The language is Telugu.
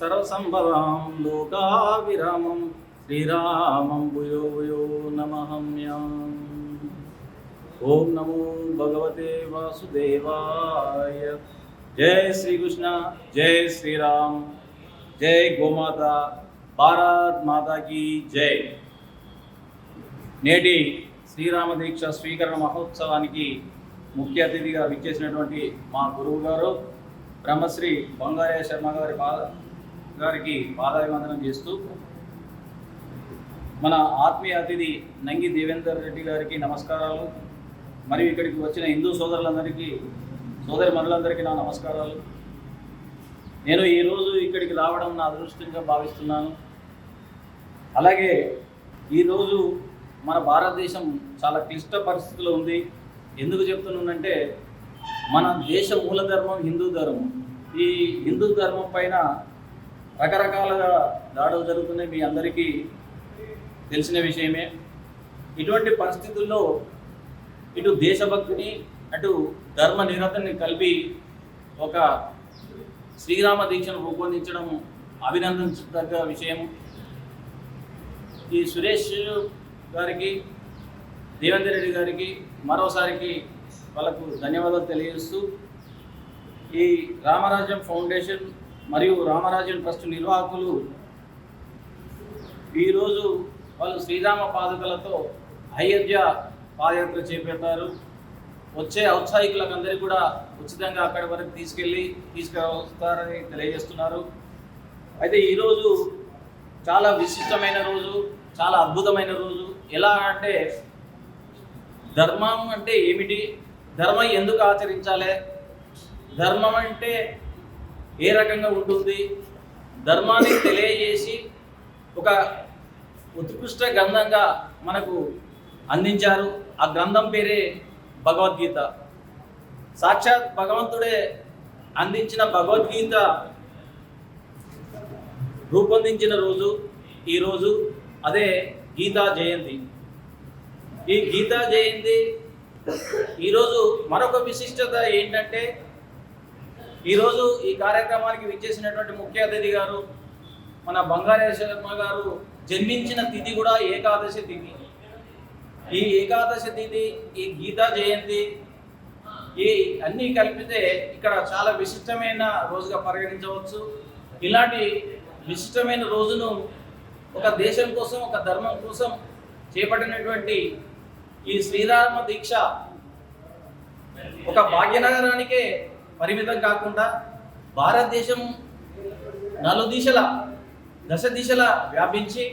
జగద్ధాతారం లోకా విరామం శ్రీరామం భూయో భూయో నమహమ్యాం ఓం నమో భగవతే వాసుదేవాయ. జయ శ్రీకృష్ణ జై శ్రీరామ్. జై గోమాత భారత్ మాతాకి జై. నేటి శ్రీరామ దీక్ష స్వీకరణ మహోత్సవానికి ముఖ్య అతిథిగా విచ్చేసినటువంటి మా గురువు గారు బ్రహ్మశ్రీ బంగారయ్య శర్మ గారి గారికి పాదాభివందనం చేస్తూ మన ఆత్మీయ అతిథి నంగి దేవేందర్ రెడ్డి గారికి నమస్కారాలు. మరియు ఇక్కడికి వచ్చిన హిందూ సోదరులందరికీ సోదరి మనులందరికీ నా నమస్కారాలు. నేను ఈరోజు ఇక్కడికి రావడం నా అదృష్టంగా భావిస్తున్నాను. అలాగే ఈరోజు మన భారతదేశం చాలా క్లిష్ట పరిస్థితిలో ఉంది. ఎందుకు చెప్తున్నానంటే మన దేశ మూల ధర్మం హిందూ ధర్మం. ఈ హిందూ ధర్మం పైన రకరకాలుగా దాడులు జరుగుతున్నాయి. మీ అందరికీ తెలిసిన విషయమే. ఇటువంటి పరిస్థితుల్లో ఇటు దేశభక్తిని అటు ధర్మ నిరతని కలిపి ఒక శ్రీరామ దీక్షను రూపొందించడం అభినందించదగ్గ విషయం. ఈ సురేష్ గారికి దేవేందర్ రెడ్డి గారికి మరోసారికి వాళ్ళకు ధన్యవాదాలు తెలియజేస్తూ ఈ రామరాజ్యం ఫౌండేషన్ మరియు రామరాజ్యం ట్రస్ట్ నిర్వాహకులు ఈరోజు వాళ్ళు శ్రీరామ పాదుకలతో అయోధ్య పాదయాత్ర చేపడతారు వచ్చే ఔత్సాహికులకు అందరికీ కూడా ఉచితంగా అక్కడి వరకు తీసుకెళ్ళి తీసుకువస్తారని తెలియజేస్తున్నారు. అయితే ఈరోజు చాలా విశిష్టమైన రోజు చాలా అద్భుతమైన రోజు. ఎలా అంటే ధర్మం అంటే ఏమిటి? ధర్మం ఎందుకు ఆచరించాలి? ధర్మం అంటే ఏ రకంగా ఉంటుంది? ధర్మాన్ని తెలియజేసి ఒక ఉత్కృష్ట గ్రంథంగా మనకు అందించారు. ఆ గ్రంథం పేరే భగవద్గీత. సాక్షాత్ భగవంతుడే అందించిన భగవద్గీత రూపొందించిన రోజు ఈరోజు అదే గీతా జయంతి. ఈ గీతా జయంతి ఈరోజు మరొక విశిష్టత ఏంటంటే ఈరోజు ఈ కార్యక్రమానికి విచ్చేసినటువంటి ముఖ్య అతిథి గారు మన బంగారే శర్మ గారు జన్మించిన తిథి కూడా ఏకాదశి తిథి. ఈ ఏకాదశి తిథి ఈ గీతా జయంతి ఈ అన్నీ కలిపితే ఇక్కడ చాలా విశిష్టమైన రోజుగా పరిగణించవచ్చు. ఇలాంటి విశిష్టమైన రోజును ఒక దేశం కోసం ఒక ధర్మం కోసం చేపట్టినటువంటి ఈ శ్రీరామ దీక్ష ఒక భాగ్యనగరానికే పరిమితం కాకుండా భారతదేశం నలు దిశల దశ దిశల వ్యాపించి